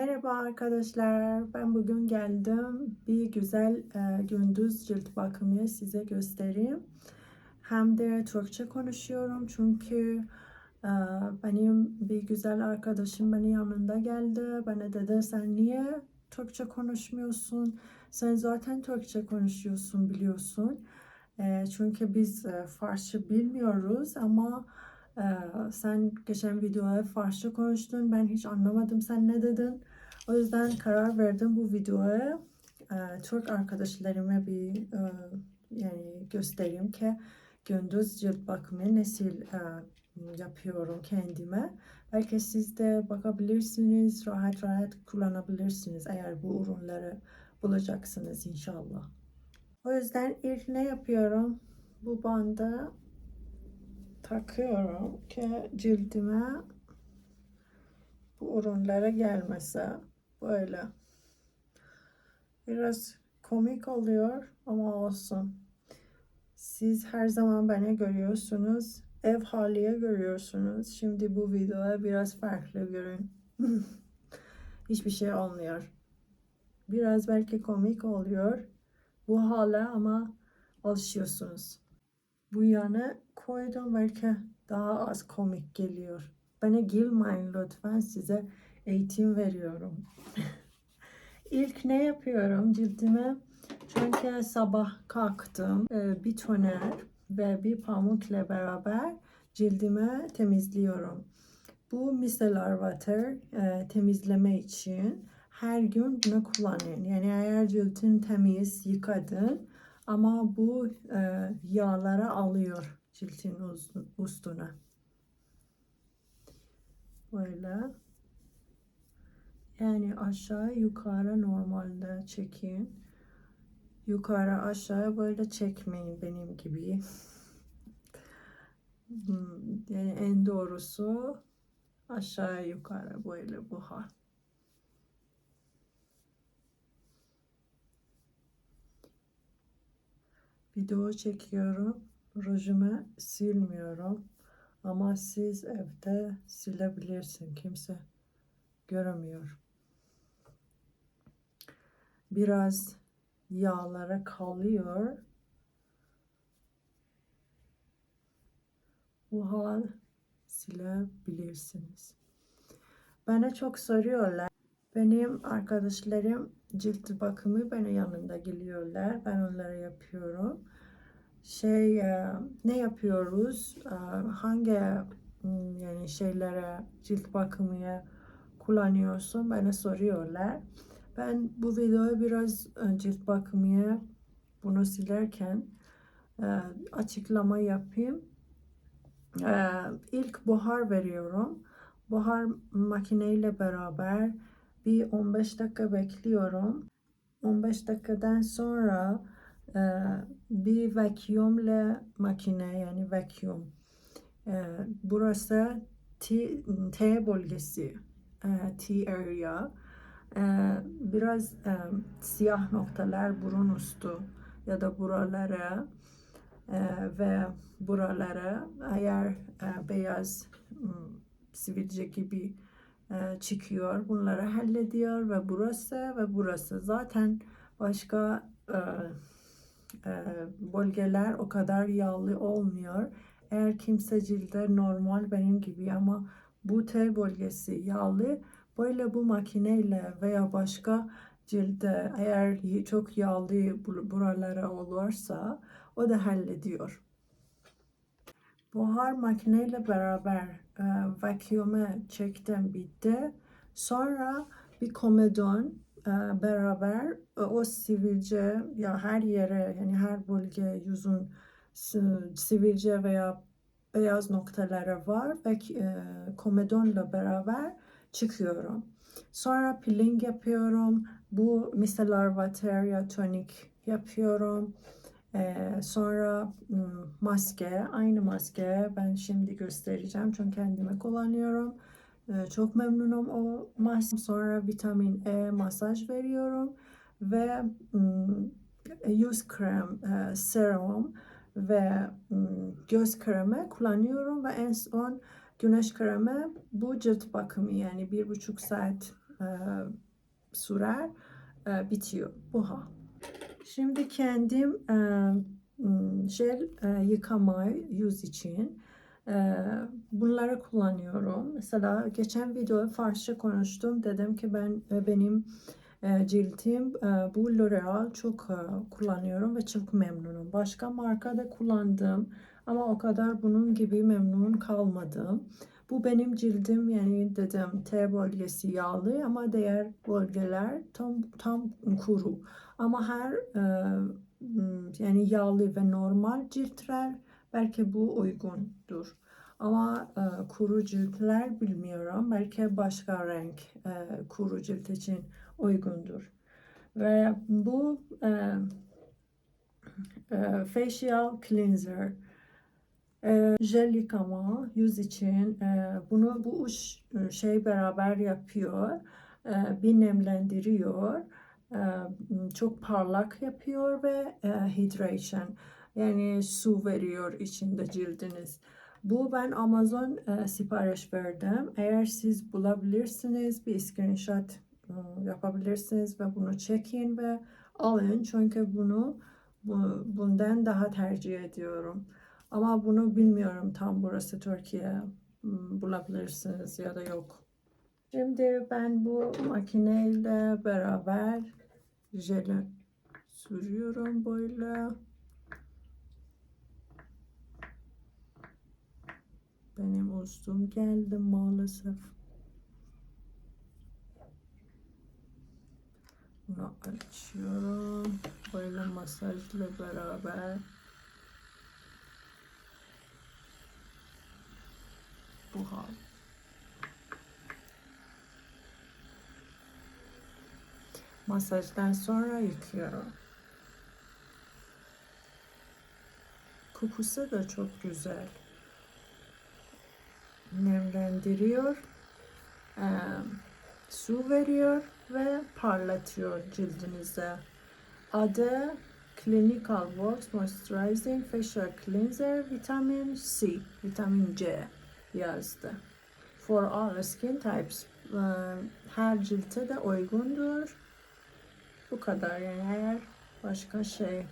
Merhaba arkadaşlar. Ben bugün geldim. Bir güzel e, gündüz cilt bakımı size göstereyim. Hem de Türkçe konuşuyorum çünkü e, benim bir güzel arkadaşım benim yanında geldi. Bana dedi sen niye Türkçe konuşmuyorsun? Sen zaten Türkçe konuşuyorsun biliyorsun. E, çünkü biz e, Farsça bilmiyoruz ama ee, sen geçen videoda Farsça konuştun. Ben hiç anlamadım sen ne dedin. O yüzden karar verdim bu videoya e, Türk arkadaşlarıma bir e, yani göstereyim ki gündüz cilt bakımı nasıl e, yapıyorum kendime. Belki siz de bakabilirsiniz, rahat rahat kullanabilirsiniz eğer bu ürünleri bulacaksınız inşallah. O yüzden ilk ne yapıyorum? Bu bandı takıyorum ki cildime bu ürünlere gelmese böyle. Biraz komik oluyor ama olsun. Siz her zaman beni görüyorsunuz ev haliye görüyorsunuz. Şimdi bu videoya biraz farklı görün. Hiçbir şey olmuyor. Biraz belki komik oluyor bu hale ama alışıyorsunuz. Bu yana koydum belki daha az komik geliyor. Bana gülmeyin lütfen size eğitim veriyorum. İlk ne yapıyorum cildime? Çünkü sabah kalktım e, bir toner ve bir pamukla beraber cildime temizliyorum. Bu micellar water e, temizleme için her gün bunu kullanın. Yani eğer cildin temiz yıkadın ama bu e, yağlara alıyor ciltin üstüne. Böyle. Yani aşağı yukarı normalde çekin. Yukarı aşağı böyle çekmeyin benim gibi. Hmm, yani en doğrusu aşağı yukarı böyle buhar. Video çekiyorum. Rujumu silmiyorum. Ama siz evde silebilirsin. Kimse göremiyor. Biraz yağlara kalıyor. Bu hal silebilirsiniz. Bana çok soruyorlar. Benim arkadaşlarım cilt bakımı bana yanında geliyorlar. Ben onlara yapıyorum. Şey e, ne yapıyoruz? E, hangi yani şeylere cilt bakımı kullanıyorsun? Bana soruyorlar. Ben bu videoyu biraz e, cilt bakımı bunu silerken açıklama yapayım. İlk buhar veriyorum. Buhar makineyle beraber bir 15 dakika bekliyorum. 15 dakikadan sonra e, bir vacuumle makine yani vacuum. E, burası T, T bölgesi. E, T area. E, biraz siyah noktalar burun üstü ya da buralara e, ve buralara eğer e, beyaz sivilce gibi e, çıkıyor. Bunları hallediyor ve burası ve burası zaten başka bölgeler o kadar yağlı olmuyor. Eğer kimse cilde normal benim gibi ama bu T bölgesi yağlı böyle bu makineyle veya başka cilde eğer çok yağlı buralara olursa o da hallediyor. Buhar makineyle beraber e, vacuum'a çektim bitti. Sonra bir komedon e, beraber e, o sivilce ya her yere yani her bölge yüzün sivilce veya beyaz noktaları var ve e, komedonla beraber çıkıyorum. Sonra peeling yapıyorum. Bu micellar water tonik yapıyorum. Ee, sonra maske, aynı maske ben şimdi göstereceğim çünkü kendime kullanıyorum. Ee, çok memnunum o maske. Sonra vitamin E masaj veriyorum ve yüz krem, e, serum ve göz kremi kullanıyorum ve en son güneş kremi bu cilt bakımı yani bir buçuk saat e, sürer e, bitiyor. Buha. Şimdi kendim e, jel e, yıkama yüz için e, bunları kullanıyorum. Mesela geçen videoda Farsça konuştum. Dedim ki ben e, benim e, ciltim e, bu L'Oreal çok e, kullanıyorum ve çok memnunum. Başka marka da kullandım ama o kadar bunun gibi memnun kalmadım. Bu benim cildim yani dedim T bölgesi yağlı ama diğer bölgeler tam tam kuru. Ama her e, yani yağlı ve normal ciltler belki bu uygundur. Ama e, kuru ciltler bilmiyorum. Belki başka renk e, kuru cilt için uygundur. Ve bu e, e, facial cleanser e, jel yıkama yüz için e, bunu bu üç şey beraber yapıyor. E, bir nemlendiriyor, e, çok parlak yapıyor ve e, hydration yani su veriyor içinde cildiniz. Bu ben Amazon e, sipariş verdim. Eğer siz bulabilirsiniz bir screenshot e, yapabilirsiniz ve bunu çekin ve alın. Çünkü bunu bu, bundan daha tercih ediyorum. Ama bunu bilmiyorum tam burası Türkiye hmm, bulabilirsiniz ya da yok. Şimdi ben bu makineyle beraber jeli sürüyorum böyle. Benim ustum geldi maalesef. Bunu açıyorum. Böyle masajla beraber. Buhar. Masajdan sonra yıkıyorum. Kokusu da çok güzel. Nemlendiriyor, eee, su veriyor ve parlatıyor cildinize. Adı Clinical Works Moisturizing Facial Cleanser Vitamin C, Vitamin C yazdı. For all skin types. Her cilte de uygundur. Bu kadar yani eğer başka şey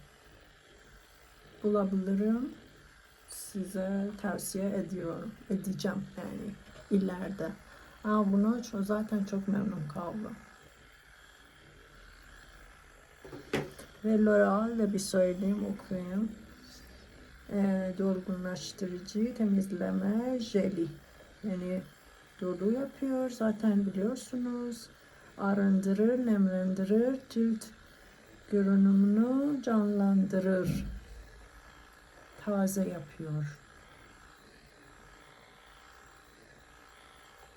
bulabilirim size tavsiye ediyorum. Edeceğim yani ileride. Ama bunu ço- zaten çok memnun kaldım. Ve L'Oreal de bir söyleyeyim okuyayım. Ee, durgunlaştırıcı temizleme jeli. Yani dolu yapıyor zaten biliyorsunuz. Arındırır, nemlendirir, cilt görünümünü canlandırır taze yapıyor.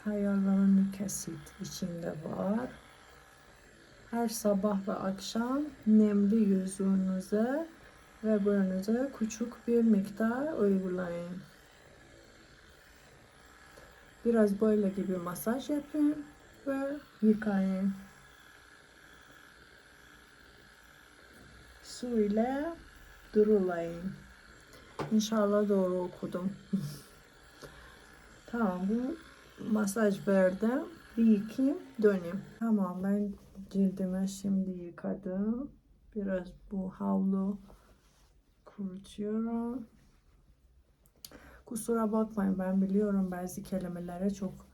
Hyaluronik asit içinde var. Her sabah ve akşam nemli yüzünüze ve burnunuza küçük bir miktar uygulayın. Biraz böyle gibi masaj yapın ve yıkayın. Su ile durulayın. İnşallah doğru okudum. tamam bu masaj verdim. Bir yıkayayım döneyim. Tamam ben cildime şimdi yıkadım. Biraz bu havlu kurutuyorum. Kusura bakmayın ben biliyorum bazı kelimelere çok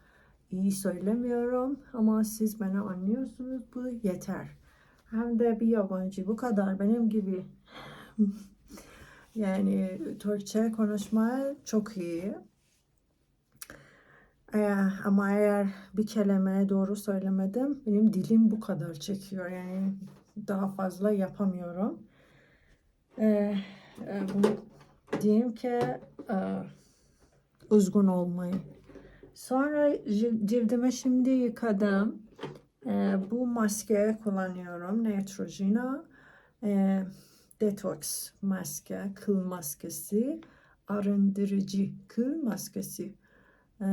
iyi söylemiyorum ama siz beni anlıyorsunuz bu yeter. Hem de bir yabancı bu kadar benim gibi yani Türkçe konuşma çok iyi. Ee, ama eğer bir kelime doğru söylemedim, benim dilim bu kadar çekiyor. Yani daha fazla yapamıyorum. Ee, e, diyeyim ki e, üzgün olmayın. Sonra cil- cildime şimdi yıkadım. Ee, bu maske kullanıyorum. Neutrogena. Ee, detox maske, kıl maskesi, arındırıcı kıl maskesi. Ee,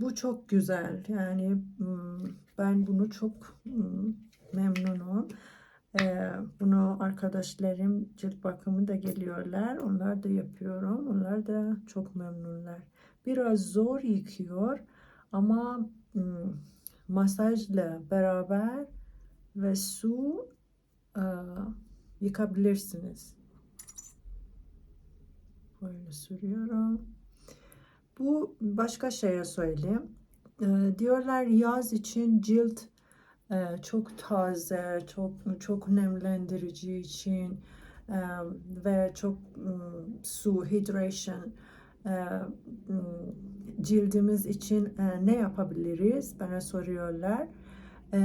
bu çok güzel. Yani ben bunu çok memnunum. Ee, bunu arkadaşlarım cilt bakımı da geliyorlar. Onlar da yapıyorum. Onlar da çok memnunlar. Biraz zor yıkıyor ama masajla beraber ve su yıkabilirsiniz. Böyle sürüyorum. Bu başka şeye söyleyeyim. Diyorlar yaz için cilt çok taze, çok çok nemlendirici için ve çok su, hydration cildimiz için e, ne yapabiliriz? Bana soruyorlar. E,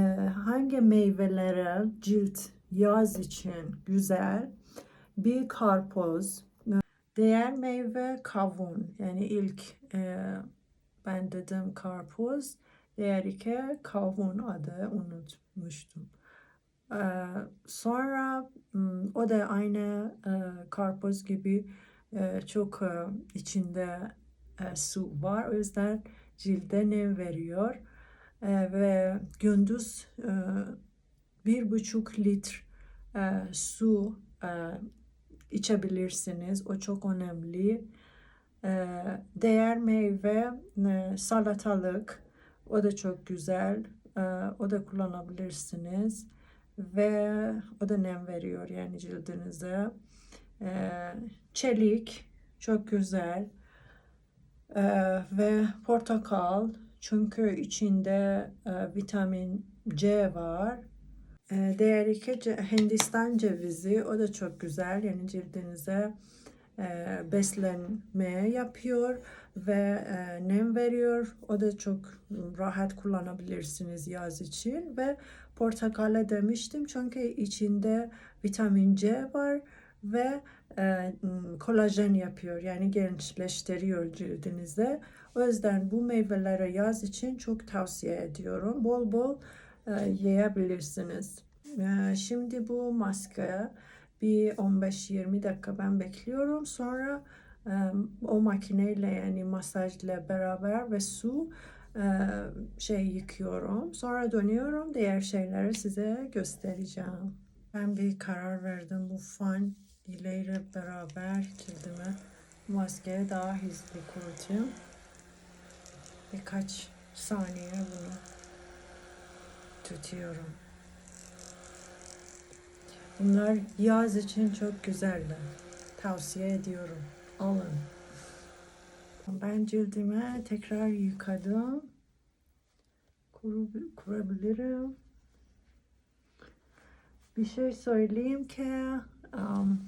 hangi meyvelere cilt yaz için güzel? Bir karpuz, diğer meyve kavun. Yani ilk e, ben dedim karpuz, diğer iki kavun adı unutmuştum. E, sonra mm, o da aynı e, karpuz gibi e, çok e, içinde e, su var. O yüzden cilde nem veriyor. E, ve gündüz e, bir buçuk litre su içebilirsiniz. O çok önemli. E, diğer meyve salatalık. O da çok güzel. O da kullanabilirsiniz. Ve o da nem veriyor yani cildinize. E, çelik çok güzel. E, ve portakal çünkü içinde e, vitamin C var. E, diğer iki Hindistan cevizi o da çok güzel yani cildinize e, beslenme yapıyor ve e, nem veriyor. O da çok rahat kullanabilirsiniz yaz için ve portakala demiştim çünkü içinde vitamin C var ve e, kolajen yapıyor yani gençleştiriyor cildinize. O yüzden bu meyvelere yaz için çok tavsiye ediyorum. Bol bol e, yiyebilirsiniz. E, şimdi bu maske bir 15-20 dakika ben bekliyorum. Sonra e, o makineyle yani masajla beraber ve su e, şey yıkıyorum. Sonra dönüyorum. Diğer şeyleri size göstereceğim. Ben bir karar verdim. Bu fan ile beraber cildime maskeyi daha hızlı kurutayım. Birkaç saniye bunu tutuyorum. Bunlar yaz için çok güzeller. Tavsiye ediyorum. Alın. Ben cildime tekrar yıkadım. Kuru, kurabilirim. Bir şey söyleyeyim ki um,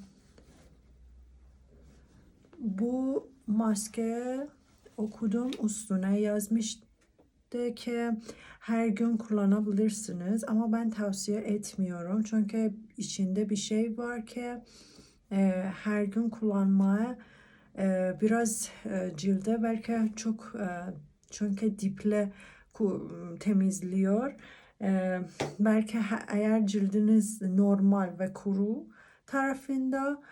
bu maske okudum üstüne yazmıştı ki her gün kullanabilirsiniz ama ben tavsiye etmiyorum çünkü içinde bir şey var ki e, her gün kullanmaya e, biraz e, cilde belki çok e, çünkü diple temizliyor. E, belki eğer cildiniz normal ve kuru tarafında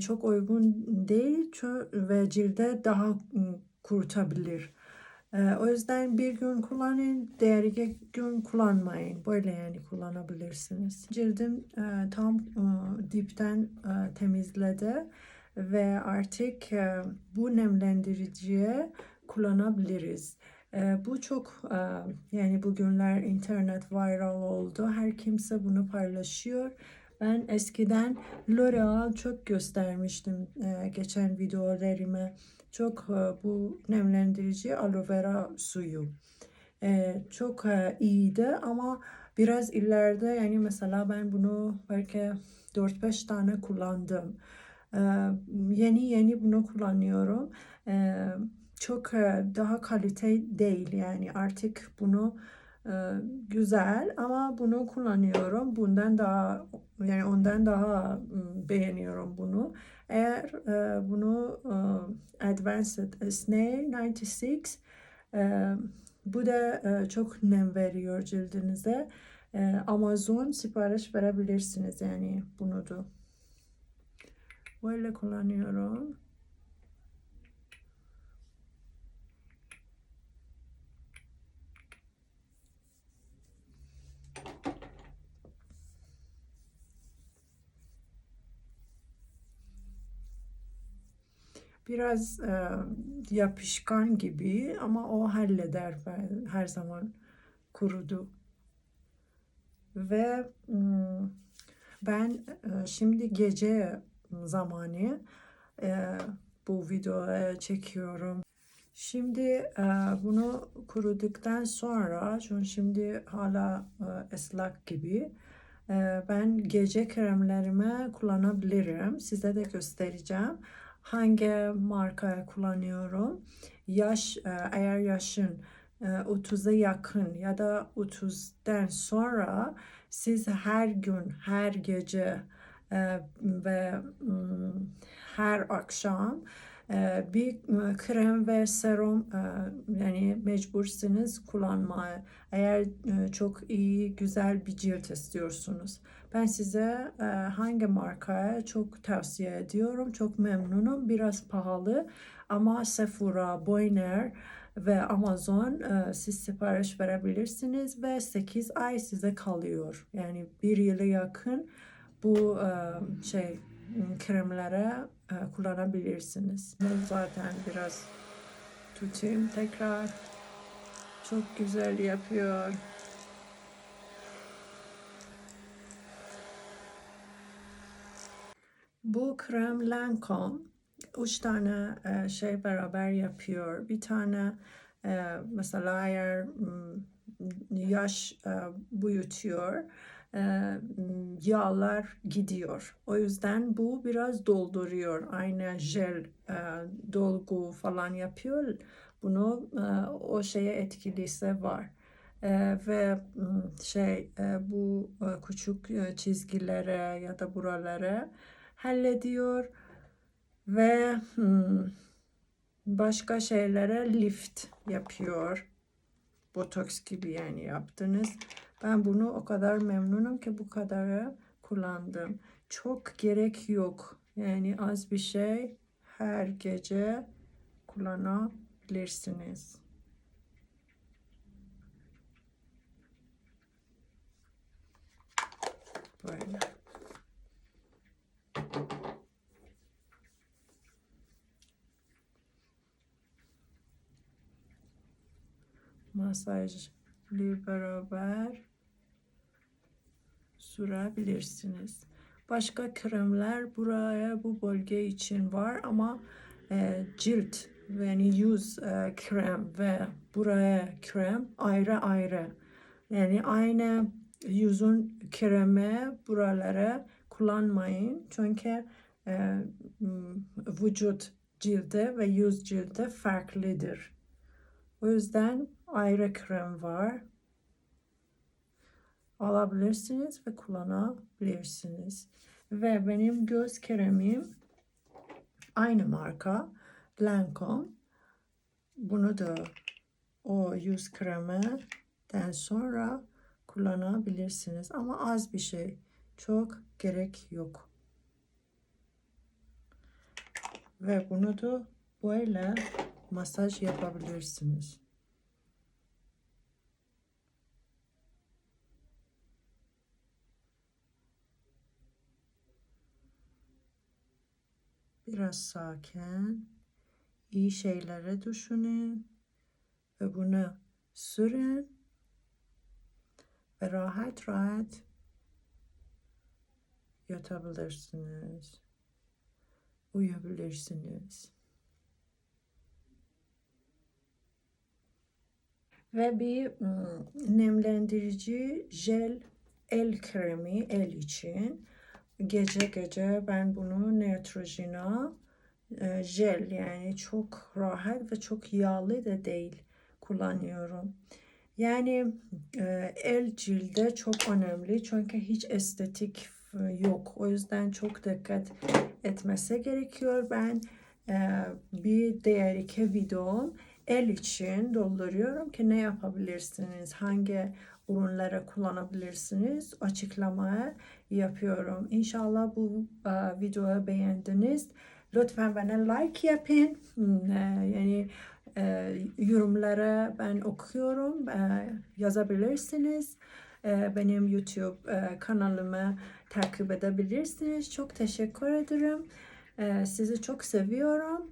çok uygun değil ve cilde daha kurutabilir. O yüzden bir gün kullanın, diğer gün kullanmayın. Böyle yani kullanabilirsiniz. Cildim tam dipten temizledi ve artık bu nemlendiriciye kullanabiliriz. Bu çok yani bugünler internet viral oldu. Her kimse bunu paylaşıyor. Ben eskiden L'Oreal çok göstermiştim e, geçen videolarıma. Çok e, bu nemlendirici aloe vera suyu. E, çok e, iyiydi ama biraz ileride yani mesela ben bunu belki 4-5 tane kullandım. E, yeni yeni bunu kullanıyorum. E, çok e, daha kalite değil yani artık bunu güzel ama bunu kullanıyorum. Bundan daha yani ondan daha beğeniyorum bunu. Eğer bunu Advanced Snail 96 e, bu da çok nem veriyor cildinize. Amazon sipariş verebilirsiniz yani bunu da. Böyle kullanıyorum. Biraz e, yapışkan gibi ama o halleder ben her zaman kurudu. Ve ben şimdi gece zamanı bu videoyu çekiyorum. Şimdi bunu kuruduktan sonra çünkü şimdi hala ıslak gibi ben gece kremlerimi kullanabilirim. Size de göstereceğim. Hangi marka kullanıyorum. Yaş e, eğer yaşın e, 30'a yakın ya da 30'dan sonra siz her gün, her gece e, ve her akşam e, bir e, krem ve serum e, yani mecbursunuz kullanmaya. Eğer e, çok iyi, güzel bir cilt istiyorsunuz. Ben size hangi markaya çok tavsiye ediyorum. Çok memnunum. Biraz pahalı ama Sephora, Boyner ve Amazon siz sipariş verebilirsiniz ve 8 ay size kalıyor. Yani bir yıla yakın bu şey kremlere kullanabilirsiniz. Ben zaten biraz tutayım tekrar. Çok güzel yapıyor. Bu krem Lancome üç tane e, şey beraber yapıyor. Bir tane e, mesela eğer yaş e, büyütüyor e, yağlar gidiyor. O yüzden bu biraz dolduruyor. Aynı jel dolgu falan yapıyor. Bunu o şeye etkilisi var. Ve şey bu küçük çizgilere ya da buralara hallediyor ve başka şeylere lift yapıyor. Botoks gibi yani yaptınız. Ben bunu o kadar memnunum ki bu kadarı kullandım. Çok gerek yok. Yani az bir şey her gece kullanabilirsiniz. Böyle. Masajlı beraber sürebilirsiniz. Başka kremler buraya bu bölge için var ama e, cilt yani yüz e, krem ve buraya krem ayrı ayrı. Yani aynı yüzün kremi buralara kullanmayın. Çünkü e, vücut cildi ve yüz cildi farklıdır. O yüzden ayrı krem var alabilirsiniz ve kullanabilirsiniz. Ve benim göz kremim aynı marka Lancome. Bunu da o yüz kreminden sonra kullanabilirsiniz. Ama az bir şey. Çok gerek yok. Ve bunu da böyle masaj yapabilirsiniz. Biraz sakin, iyi şeylere düşünün. Ve bunu sürün. Ve rahat rahat yatabilirsiniz, uyuyabilirsiniz. Ve bir ım, nemlendirici jel el kremi el için gece gece ben bunu Neutrogena e, jel yani çok rahat ve çok yağlı da değil kullanıyorum. Yani e, el cilde çok önemli çünkü hiç estetik yok. O yüzden çok dikkat etmesi gerekiyor. Ben e, bir diğer iki videom el için dolduruyorum ki ne yapabilirsiniz, hangi ürünlere kullanabilirsiniz açıklamaya yapıyorum. İnşallah bu e, videoyu beğendiniz. Lütfen bana like yapın. Hmm, e, yani e, yorumlara ben okuyorum. Yazabilirsiniz. Benim YouTube kanalımı takip edebilirsiniz. Çok teşekkür ederim. Sizi çok seviyorum.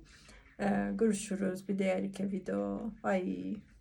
Görüşürüz bir diğer iki video. Bye.